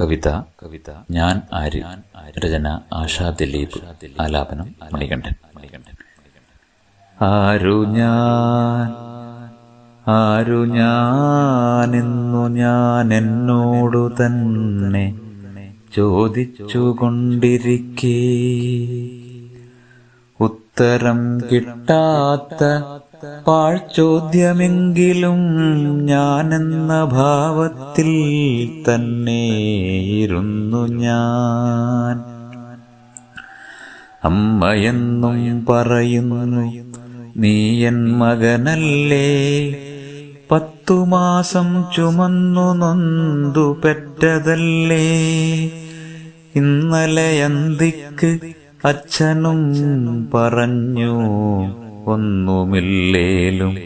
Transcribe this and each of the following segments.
കവിത കവിത ഞാൻ ആര് രചന ആശാ ദിലീപ് ആലാപനം മണികണ്ഠൻ. മണികണ്ഠൻ. ആരു ഞാൻ ആരു ഞാനെന്നു ഞാൻ എന്നോടു തന്നെ ചോദിച്ചുകൊണ്ടിരിക്കേ. ഉത്തരം കിട്ടാത്ത പാഴ്ചോദ്യമെങ്കിലും ഞാനെന്ന ഭാവത്തിൽ തന്നെ ഇരുന്നു ഞാൻ. അമ്മയെന്നും പറയുന്നു നീയൻ മകനല്ലേ? പത്തു മാസം ചുമന്നു നൊന്തു പെറ്റതല്ലേ? ഇന്നലെ അന്തിക്ക് അച്ഛനും പറഞ്ഞു ഒന്നുമില്ലേലും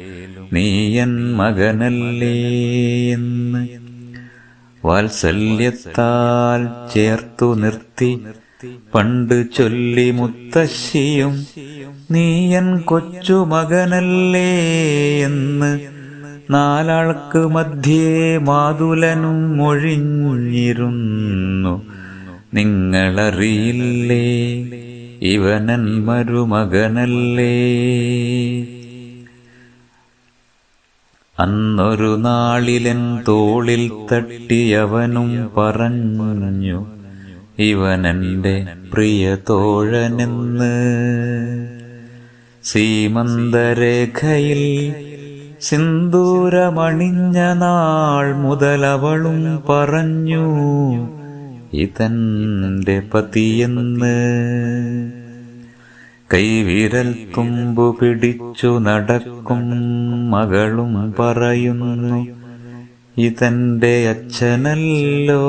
നീയൻ മകനല്ലേ എന്ന് വാത്സല്യത്താൽ ചേർത്തു നിർത്തി. പണ്ട് ചൊല്ലി മുത്തശ്ശിയും നീയൻ കൊച്ചു മകനല്ലേ എന്ന് നാലാൾക്ക് മധ്യേ മാതുലനും മൊഴിഞ്ഞിരുന്നു. നിങ്ങളറിയില്ലേ? ഇവനൻ മരുമകനല്ലേ? അന്നൊരു നാളിലെൻ തോളിൽ തട്ടിയവനും പറഞ്ഞു ഇവനെന്റെ പ്രിയ തോഴനെന്ന് സീമന്തരേഖയിൽ സിന്ദൂരമണിഞ്ഞ നാൾ മുതലവളും പറഞ്ഞു ഇതന്റെ പതിയെന്ന്. കൈവിരൽ തുമ്പു പിടിച്ചു നടക്കും മകളും പറയുന്നു ഇതെന്റെ അച്ഛനല്ലോ.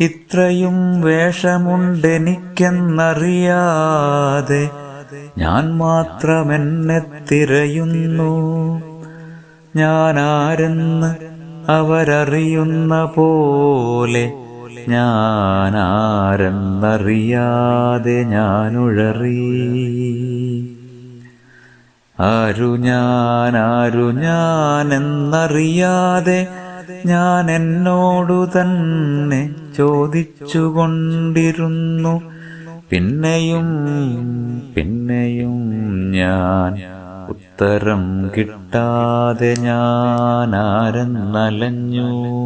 ഇത്രയും വേഷമുണ്ടെനിക്കെന്നറിയാതെ ഞാൻ മാത്രമെന്നെ തിരയുന്നു. ഞാനാരെന്ന് അവരറിയുന്ന പോലെ ഞാനാരെന്നറിയാതെ ഞാനുഴറി. ആരു ഞാൻ ഞാനെന്നറിയാതെ ഞാൻ എന്നോടു തന്നെ ചോദിച്ചുകൊണ്ടിരുന്നു. പിന്നെയും പിന്നെയും ഞാൻ ഉത്തരം കിട്ടാതെ ഞാൻ ആരെന്നലഞ്ഞു